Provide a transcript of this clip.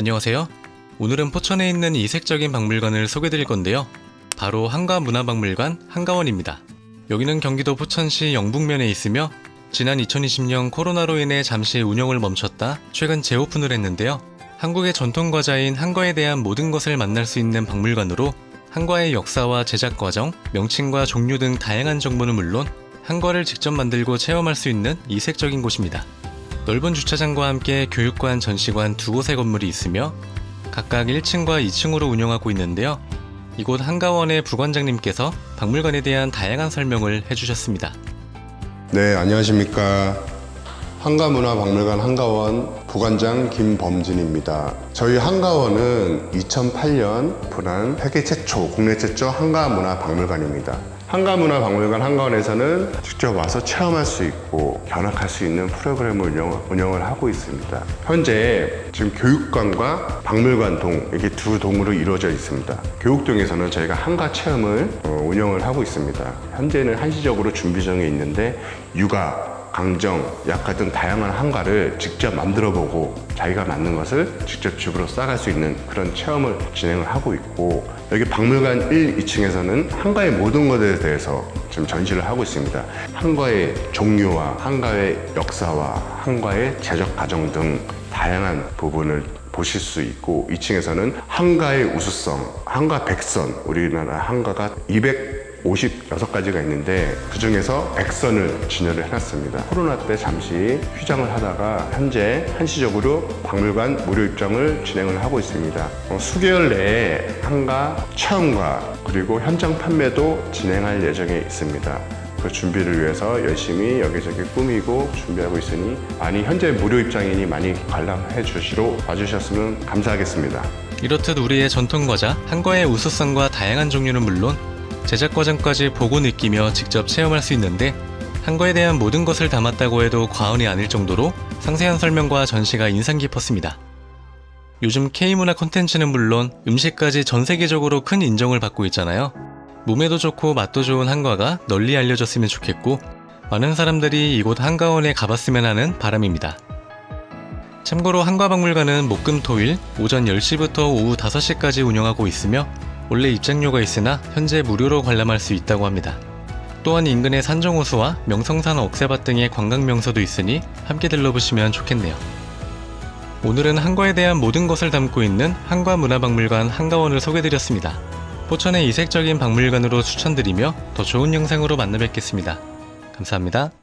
안녕하세요. 오늘은 포천에 있는 이색적인 박물관을 소개드릴 건데요. 바로 한가문화박물관 한가원입니다. 여기는 경기도 포천시 영북면에 있으며 지난 2020년 코로나로 인해 잠시 운영을 멈췄다 최근 재오픈을 했는데요. 한국의 전통 과자인 한과에 대한 모든 것을 만날 수 있는 박물관으로 한과의 역사와 제작 과정, 명칭과 종류 등 다양한 정보는 물론 한과를 직접 만들고 체험할 수 있는 이색적인 곳입니다. 넓은 주차장과 함께 교육관, 전시관 두 곳의 건물이 있으며 각각 1층과 2층으로 운영하고 있는데요. 이곳 한가원의 부관장님께서 박물관에 대한 다양한 설명을 해주셨습니다. 네, 안녕하십니까. 한가문화박물관 한가원 부관장 김범진입니다. 저희 한가원은 2008년 오픈한 세계 최초, 국내 최초 한가문화박물관입니다. 한가문화박물관 한가원에서는 직접 와서 체험할 수 있고 견학할 수 있는 프로그램을 운영, 운영을 하고 있습니다. 현재 지금 교육관과 박물관동 이렇게 두 동으로 이루어져 있습니다. 교육동에서는 저희가 한가 체험을 어, 운영을 하고 있습니다. 현재는 한시적으로 준비 중에 있는데 육아, 강정, 약화 등 다양한 한가를 직접 만들어 보고 자기가 만든 것을 직접 집으로 싸갈 수 있는 그런 체험을 진행을 하고 있고 여기 박물관 1, 2층에서는 한가의 모든 것에 대해서 지금 전시를 하고 있습니다. 한가의 종류와 한가의 역사와 한가의 제작 과정 등 다양한 부분을 보실 수 있고 2층에서는 한가의 우수성, 한가 백선, 우리나라 한가가 256가지가 있는데 그 중에서 백선을 진열을 해놨습니다. 코로나 때 잠시 휴장을 하다가 현재 한시적으로 박물관 무료 입장을 진행을 하고 있습니다. 어, 수개월 내에 한가 체험과 그리고 현장 판매도 진행할 예정에 있습니다. 그 준비를 위해서 열심히 여기저기 꾸미고 준비하고 있으니 많이 현재 무료 입장이니 많이 관람해 주시러 와주셨으면 감사하겠습니다. 이렇듯 우리의 전통 과자 한과의 우수성과 다양한 종류는 물론 제작 과정까지 보고 느끼며 직접 체험할 수 있는데 한과에 대한 모든 것을 담았다고 해도 과언이 아닐 정도로 상세한 설명과 전시가 인상 깊었습니다. 요즘 K문화 콘텐츠는 물론 음식까지 전 세계적으로 큰 인정을 받고 있잖아요. 몸에도 좋고 맛도 좋은 한과가 널리 알려졌으면 좋겠고 많은 사람들이 이곳 한가원에 가봤으면 하는 바람입니다. 참고로 한과박물관은 목금토일 오전 10시부터 오후 5시까지 운영하고 있으며 원래 입장료가 있으나 현재 무료로 관람할 수 있다고 합니다. 또한 인근에 산정호수와 명성산 억새밭 등의 관광 명소도 있으니 함께 들러보시면 좋겠네요. 오늘은 한과에 대한 모든 것을 담고 있는 한과문화박물관 한가원을 소개드렸습니다. 포천의 이색적인 박물관으로 추천드리며 더 좋은 영상으로 만나 뵙겠습니다. 감사합니다.